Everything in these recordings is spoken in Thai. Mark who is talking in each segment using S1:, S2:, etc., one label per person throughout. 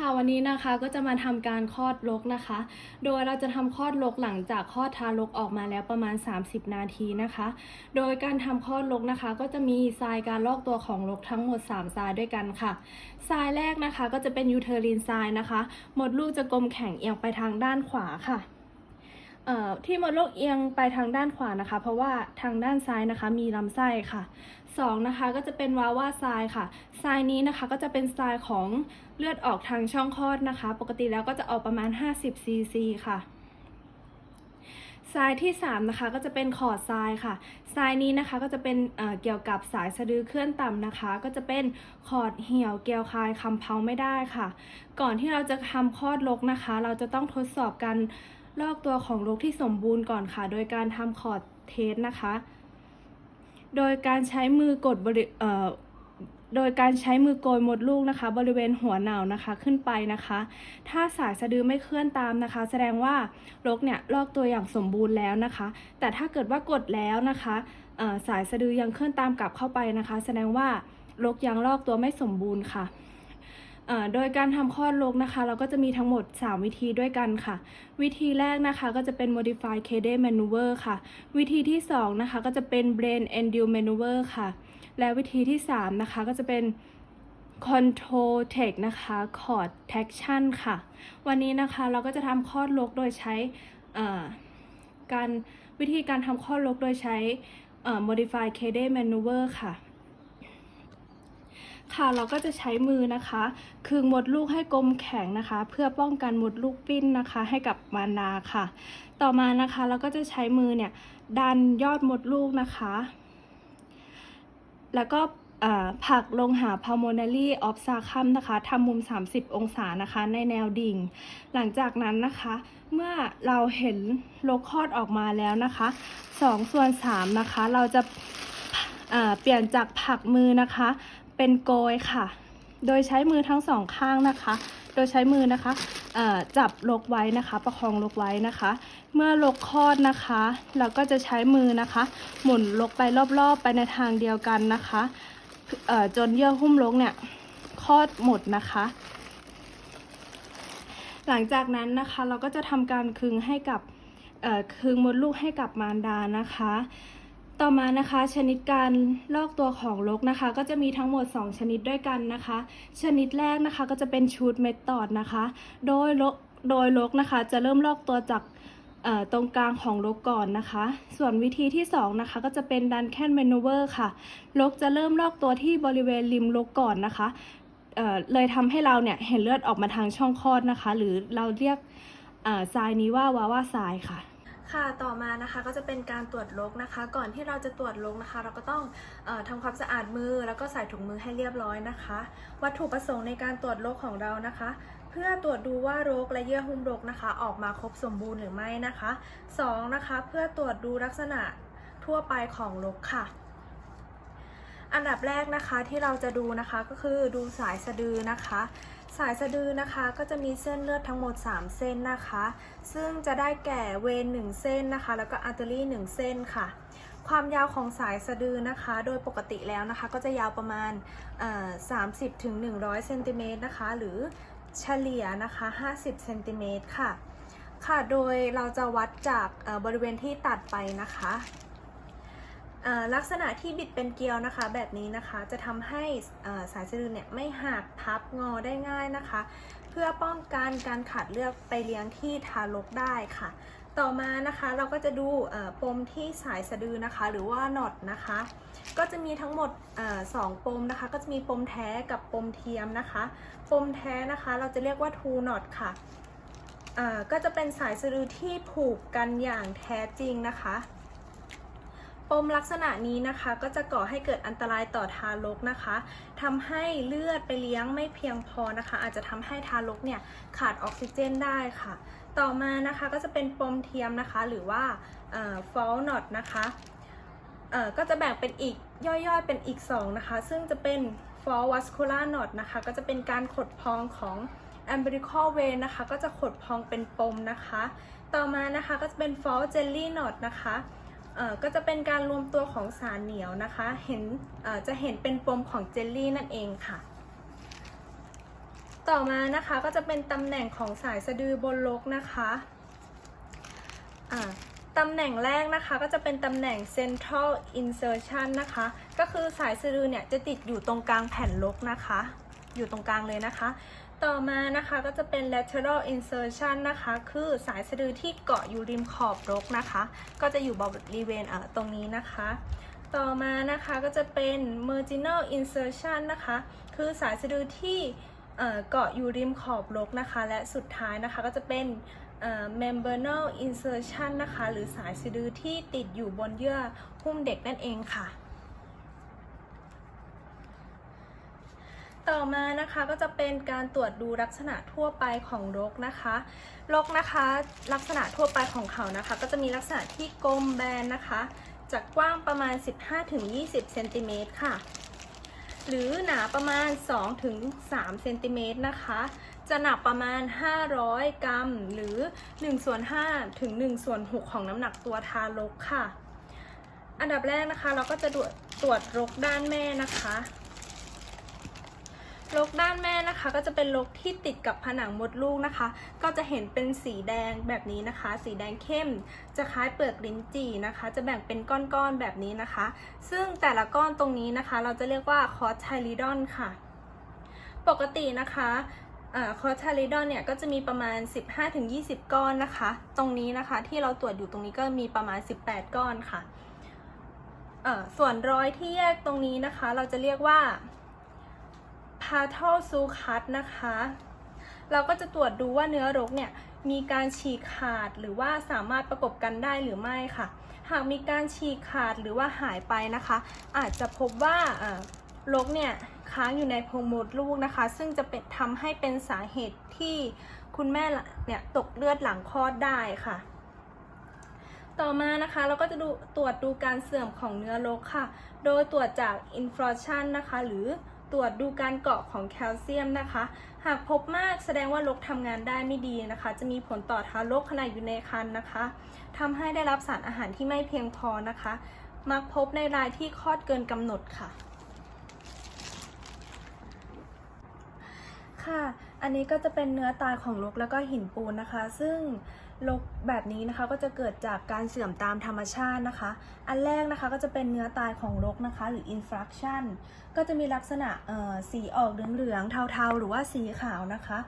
S1: ค่ะวันนี้นะคะก็จะมาทำการคลอดลกนะคะ โดยเราจะทำคลอดลกหลังจากคลอดทารกออกมาแล้วประมาณ 30 นาทีนะคะ โดยการทำคลอดลกนะคะ ก็จะมีทรายการลอกตัวของลกทั้งหมด3ทรายด้วยกันค่ะทรายแรกนะคะ ก็จะเป็นยูเทอรีนทรายนะคะมดลูกจะกลมแข็งเอียงไปทางด้านขวาค่ะ ที่มดลูกเอียงไปทางด้านขวานะคะ เพราะว่าทางด้านซ้ายนะคะ มีลำไส้ค่ะสองนะคะก็จะเป็นวาว่าทรายค่ะทรายนี้นะคะก็จะเป็นทรายของเลือดออกทางช่องคลอดนะคะ ปกติแล้วก็จะออกประมาณ 50ซีซีค่ะทรายที่3นะคะก็จะเป็นขอดทรายค่ะทรายนี้นะคะก็จะเป็นเเกี่ยวกับสายสะดือเคลื่อนต่ำนะคะ ก็จะเป็นขอดเหี่ยวเกลียวคายคำเพาไม่ได้ค่ะ ก่อนที่เราจะทำคลอดลกนะคะ เราจะต้องทดสอบการ ลอกตัวของลูกที่สมบูรณ์ก่อนค่ะ โดยการทำคอร์ดเทสนะคะ โดยการใช้มือกดบริเอ่อโดยการใช้มือโกยมดลูกนะคะ บริเวณหัวเหนานะคะขึ้นไปนะคะ ถ้าสายสะดือไม่เคลื่อนตามนะคะ แสดงว่าลกเนี่ยลอกตัวอย่างสมบูรณ์แล้วนะคะ แต่ถ้าเกิดว่ากดแล้วนะคะสายสะดือยังเคลื่อนตามกลับเข้าไปนะคะ แสดงว่าลกยังลอกตัวไม่สมบูรณ์ค่ะ โดยการทำคลอดลกนะคะ เราก็จะมีทั้งหมด 3 วิธีด้วยกันค่ะ วิธีแรกนะคะก็จะเป็น modify k d maneuver ค่ะ วิธีที่ 2 นะคะก็จะเป็น brain endue maneuver ค่ะ และวิธีที่ 3 นะคะก็จะเป็น control tech นะคะ cord traction ค่ะ วันนี้นะคะเราก็จะทำคลอดลกโดยใช้การวิธีการทำคลอดลกโดยใช้ modify k d maneuver ค่ะ ค่ะเราก็จะใช้มือนะคะคึงมดลูกให้กลมแข็งนะคะ เพื่อป้องกันมดลูกปิ้นนะคะ ให้กับมารดาค่ะ ต่อมานะคะเราก็จะใช้มือเนี่ยดันยอดมดลูกนะคะ แล้วก็ผักลงหา pulmonary obstructum นะคะทำมุม 30 องศานะคะ ในแนวดิ่ง หลังจากนั้นนะคะ เมื่อเราเห็นโลคอดออกมาแล้วนะคะ2ส่วน3นะคะ เราจะเปลี่ยนจากผักมือนะคะ เป็นโกยค่ะ โดยใช้มือทั้งสองข้างนะคะ โดยใช้มือนะคะจับลกไว้นะคะ ประคองลกไว้นะคะ เมื่อลกคลอดนะคะ เราก็จะใช้มือนะคะ หมุนลกไปรอบๆ ไปในทางเดียวกันนะคะจนเยื่อหุ้มลกเนี่ยคลอดหมดนะคะ หลังจากนั้นนะคะเราก็จะทำการคึงให้กับคึงมดลูกให้กับมารดานะคะ ต่อมานะคะชนิดการลอกตัวของลกนะคะ ก็จะมีทั้งหมด 2 ชนิดด้วยกันนะคะ ชนิดแรกนะคะก็จะเป็นชูดเมธอดนะคะ โดยลกโดยลกนะคะจะเริ่มลอกตัวจากตรงกลางของลกก่อนนะคะ ส่วนวิธีที่2นะคะก็จะเป็นดันแคนเมนูเวอร์ค่ะ ลกจะเริ่มลอกตัวที่บริเวณริมลกก่อนนะคะเเลยทำให้เราเนี่ยเห็นเลือดออกมาทางช่องคลอดนะคะ หรือเราเรียกเอ่อทรายนี้ว่าวาว่าทรายค่ะ ค่ะต่อมานะคะก็จะเป็นการตรวจลกนะคะ ก่อนที่เราจะตรวจลกนะคะ เราก็ต้องออทำความสะอาดมือแล้วก็ใส่ถุงมือให้เรียบร้อยนะคะ วัตถุประสงค์ในการตรวจลกของเรานะคะ เพื่อตรวจดูว่าโรคและเยื่อหุ้มโรคนะคะ ออกมาครบสมบูรณ์หรือไม่นะคะสองนะคะ เพื่อตรวจดูลักษณะทั่วไปของโรคค่ะอันดับแรกนะคะที่เราจะดูนะคะก็คือดูสายสะดือนะคะ สายสะดือนะคะก็จะมีเส้นเลือดทั้งหมด 3 เส้นนะคะ ซึ่งจะได้แก่เวน1เส้นนะคะ แล้วก็อาร์เตอรี่ 1 เส้นค่ะ ความยาวของสายสะดือนะคะ โดยปกติแล้วนะคะ ก็จะยาวประมาณ 30ถึง100เซนติเมตรนะคะ หรือเฉลี่ยนะคะ 50เซนติเมตรค่ะ ค่ะ โดยเราจะวัดจากบริเวณที่ตัดไปนะคะ ลักษณะที่บิดเป็นเกลียวนะคะแบบนี้นะคะจะทำให้สายสะดือเนี่ยไม่หักพับงอได้ง่ายนะคะ เพื่อป้องกันการขาดเลือดไปเลี้ยงที่ทารกได้ค่ะ ต่อมานะคะเราก็จะดูปมที่สายสะดือนะคะ หรือว่าน็อตนะคะ ก็จะมีทั้งหมดอสองปมนะคะ ก็จะมีปมแท้กับปมเทียมนะคะ ปมแท้นะคะเราจะเรียกว่าทูน็อตค่ะก็จะเป็นสายสะดือที่ผูกกันอย่างแท้จริงนะคะ มลักษณะนี้นะคะก็จะก่อให้เกิดอันตรายต่อทารกนะคะทำให้เลือดไปเลี้ยงไม่เพียงพอนะคะ อาจจะทำให้ทารกเนี่ยขาดออกซิเจนได้ค่ะ ต่อมานะคะก็จะเป็นปมเทียมนะคะ หรือว่าฟอลนอตนะคะเอ่อก็จะแบ่งเป็นอีกย่อยๆ เป็นอีก 2 นะคะ ซึ่งจะเป็น fall vascular knot นะคะ ก็จะเป็นการขดพองของ umbilical vein นะคะ ก็จะขดพองเป็นปมนะคะ ต่อมานะคะก็จะเป็น fall jelly knot นะคะ ก็จะเป็นการรวมตัวของสารเหนียวนะคะ เห็นจะเห็นเป็นปมของเจลลี่นั่นเองค่ะ ต่อมานะคะก็จะเป็นตำแหน่งของสายสะดือบนลกนะคะตำแหน่งแรกนะคะก็จะเป็นตำแหน่ง central insertion นะคะ ก็คือสายสะดือเนี่ยจะติดอยู่ตรงกลางแผ่นลกนะคะ อยู่ตรงกลางเลยนะคะ ต่อมานะคะก็จะเป็น lateral insertion นะคะ คือสายสะดือที่เกาะอยู่ริมขอบรกนะคะ ก็จะอยู่บริเวณอ่าตรงนี้นะคะ ต่อมานะคะก็จะเป็น marginal insertion นะคะ คือสายสะดือที่เอ่อเกาะอยู่ริมขอบรกนะคะ และสุดท้ายนะคะก็จะเป็น membranal insertion นะคะ หรือสายสะดือที่ติดอยู่บนเยื่อหุ้มเด็กนั่นเองค่ะ ต่อมานะคะก็จะเป็นการตรวจดูลักษณะทั่วไปของรกนะคะรกนะคะลักษณะทั่วไปของเขานะคะ ก็จะมีลักษณะที่กลมแบนนะคะจากกว้างประมาณ 15-20เซนติเมตรค่ะ หรือหนาประมาณ 2-3เซนติเมตรนะคะ จะหนักประมาณ 500 กรัม หรือ1ส่วน5ถึง1ส่วน6ของน้ำหนักตัวทารกค่ะ อันดับแรกนะคะเราก็จะตรวจตรวจรกด้านแม่นะคะ รกด้านแม่นะคะก็จะเป็นรกที่ติดกับผนังมดลูกนะคะ ก็จะเห็นเป็นสีแดงแบบนี้นะคะ สีแดงเข้ม จะคล้ายเปลือกลิ้นจี่นะคะ จะแบ่งเป็นก้อนๆแบบนี้นะคะ ซึ่งแต่ละก้อนตรงนี้นะคะ เราจะเรียกว่าคอสไทลิดอนค่ะ ปกตินะคะคอสไทลิดอนเนี่ยก็จะมีประมาณ 15-20 ก้อนนะคะ ตรงนี้นะคะที่เราตรวจอยู่ตรงนี้ก็มีประมาณ 18 ก้อนค่ะ ส่วนรอยที่แยกตรงนี้นะคะ เราจะเรียกว่า พาเทลซูคัตนะคะ เราก็จะตรวจดูว่าเนื้อรกเนี่ยมีการฉีกขาดหรือว่าสามารถประกบกันได้หรือไม่ค่ะ หากมีการฉีกขาดหรือว่าหายไปนะคะ อาจจะพบว่ารกเนี่ยค้างอยู่ในโพรงมดลูกนะคะ ซึ่งจะเป็นทำให้เป็นสาเหตุที่คุณแม่เนี่ยตกเลือดหลังคลอดได้ค่ะ ต่อมานะคะเราก็จะดูตรวจดูการเสื่อมของเนื้อรกค่ะ โดยตรวจจาก infraction นะคะ หรือ ตรวจดูการเกาะของแคลเซียมนะคะ หากพบมากแสดงว่ารกทำงานได้ไม่ดีนะคะ จะมีผลต่อทารกขณะอยู่ในครรภ์นะคะทำให้ได้รับสารอาหารที่ไม่เพียงพอนะคะ มักพบในรายที่คลอดเกินกำหนดค่ะ ค่ะ อันนี้ก็จะเป็นเนื้อตายของลกแล้วก็หินปูนนะคะ ซึ่งลกแบบนี้นะคะก็จะเกิดจากการเสื่อมตามธรรมชาตินะคะ อันแรกนะคะก็จะเป็นเนื้อตายของลกนะคะ หรือ infraction ก็จะมีลักษณะเอ่อสีออกเหลืองๆเทาๆ หรือว่าสีขาวนะคะ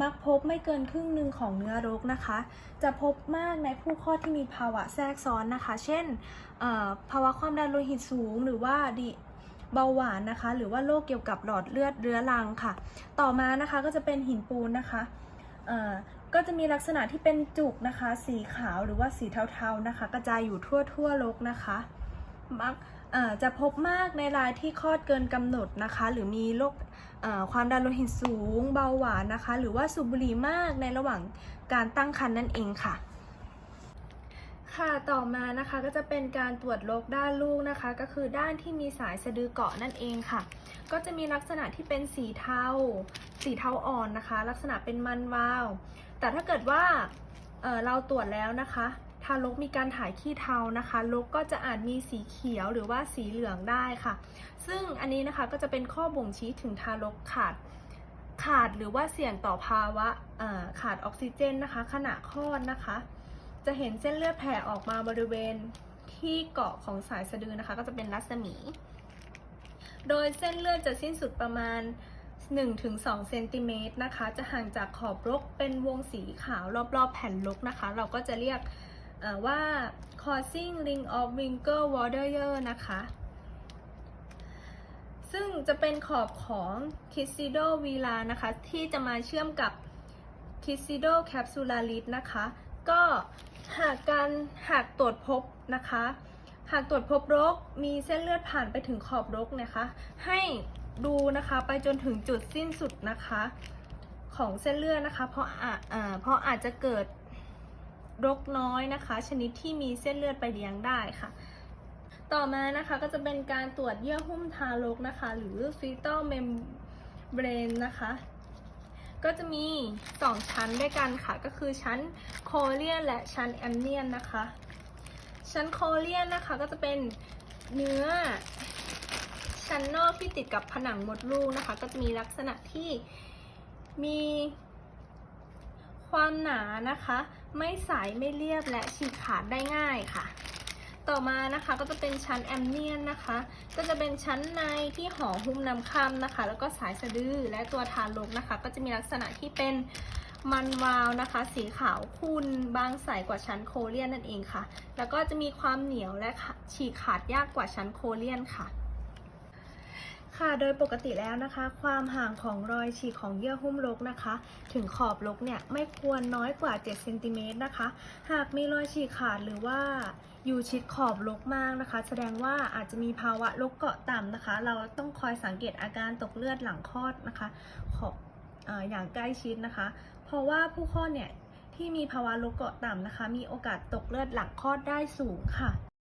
S1: มักพบไม่เกินครึ่งหนึ่งของเนื้อรกนะคะ จะพบมากในผู้คลอดที่มีภาวะแทรกซ้อนนะคะ เช่นเอ่อภาวะความดันโลหิตสูง หรือว่า เบาหวานนะคะ หรือว่าโรคเกี่ยวกับหลอดเลือดเรื้อรังค่ะ ต่อมานะคะก็จะเป็นหินปูนนะคะก็จะมีลักษณะที่เป็นจุกนะคะ สีขาวหรือว่าสีเทาๆนะคะ กระจายอยู่ทั่วทั่วโลกนะคะมักจะพบมากในรายที่คลอดเกินกำหนดนะคะ หรือมีโรคความดันโลหิตสูง เบาหวานนะคะ หรือว่าสูบบุหรี่มากในระหว่างการตั้งครรภ์นั่นเองค่ะ ค่ะต่อมานะคะก็จะเป็นการตรวจโรคด้านลูกนะคะ ก็คือด้านที่มีสายสะดือเกาะนั่นเองค่ะ ก็จะมีลักษณะที่เป็นสีเทาสีเทาอ่อนนะคะ ลักษณะเป็นมันวาว แต่ถ้าเกิดว่าเเราตรวจแล้วนะคะทารกมีการถ่ายขี้เทานะคะลกก็จะอาจมีสีเขียวหรือว่าสีเหลืองได้ค่ะ ซึ่งอันนี้นะคะก็จะเป็นข้อบ่งชี้ถึงทารกขาดขาดหรือว่าเสี่ยงต่อภาวะขาดออกซิเจนนะคะ ขณะคลอดนะคะ จะเห็นเส้นเลือดแผ่ออกมาบริเวณที่เกาะของสายสะดือนะคะ ก็จะเป็นรัศมี โดยเส้นเลือดจะสิ้นสุดประมาณ 1-2เซนติเมตรนะคะ จะห่างจากขอบรกเป็นวงสีขาวรอบๆแผ่นรกนะคะ เราก็จะเรียกว่า causing ring of winkle water นะคะ ซึ่งจะเป็นขอบของ k i s i d o v i l a นะคะ ที่จะมาเชื่อมกับ k i s i d o capsularis นะคะ ก็หากการหากตรวจพบนะคะ หากตรวจพบรกมีเส้นเลือดผ่านไปถึงขอบรกนะคะ ให้ดูนะคะไปจนถึงจุดสิ้นสุดนะคะ ของเส้นเลือดนะคะ เพราะอาอ่าเพราะอาจจะเกิดรกน้อยนะคะ ชนิดที่มีเส้นเลือดไปเลี้ยงได้ค่ะ ต่อมานะคะก็จะเป็นการตรวจเยื่อหุ้มทารกนะคะ หรือ fetal membrane นะคะ ก็จะมี 2 ชั้นด้วยกันค่ะ ก็คือชั้นโคเลียนและชั้นแอนเนียนนะคะ ชั้นโคเลียนนะคะก็จะเป็นเนื้อชั้นนอกที่ติดกับผนังมดลูกนะคะ ก็จะมีลักษณะที่มีความหนานะคะ ไม่ใสไม่เรียบและฉีกขาดได้ง่ายค่ะ ต่อมานะคะก็จะเป็นชั้นแอมเนียนนะคะ ก็จะเป็นชั้นในที่ห่อหุ้มน้ำค่ำนะคะ แล้วก็สายสะดือและตัวทารกนะคะ ก็จะมีลักษณะที่เป็นมันวาวนะคะ สีขาวขุ่นบางใสกว่าชั้นโคเลียนนั่นเองค่ะ แล้วก็จะมีความเหนียวและฉีกขาดยากกว่าชั้นโคเลียนค่ะ ค่ะ โดยปกติแล้วนะคะ ความห่างของรอยฉีกของเยื่อหุ้มรกนะคะ ถึงขอบรกเนี่ยไม่ควรน้อยกว่า7เซนติเมตรนะคะ หากมีรอยฉีกขาดหรือว่าอยู่ชิดขอบรกมากนะคะ แสดงว่าอาจจะมีภาวะรกเกาะต่ำนะคะ เราต้องคอยสังเกตอาการตกเลือดหลังคลอดนะคะของอออย่างใกล้ชิดนะคะ เพราะว่าผู้คลอดเนี่ยที่มีภาวะรกเกาะต่ำนะคะ มีโอกาสตกเลือดหลังคลอดได้สูงค่ะ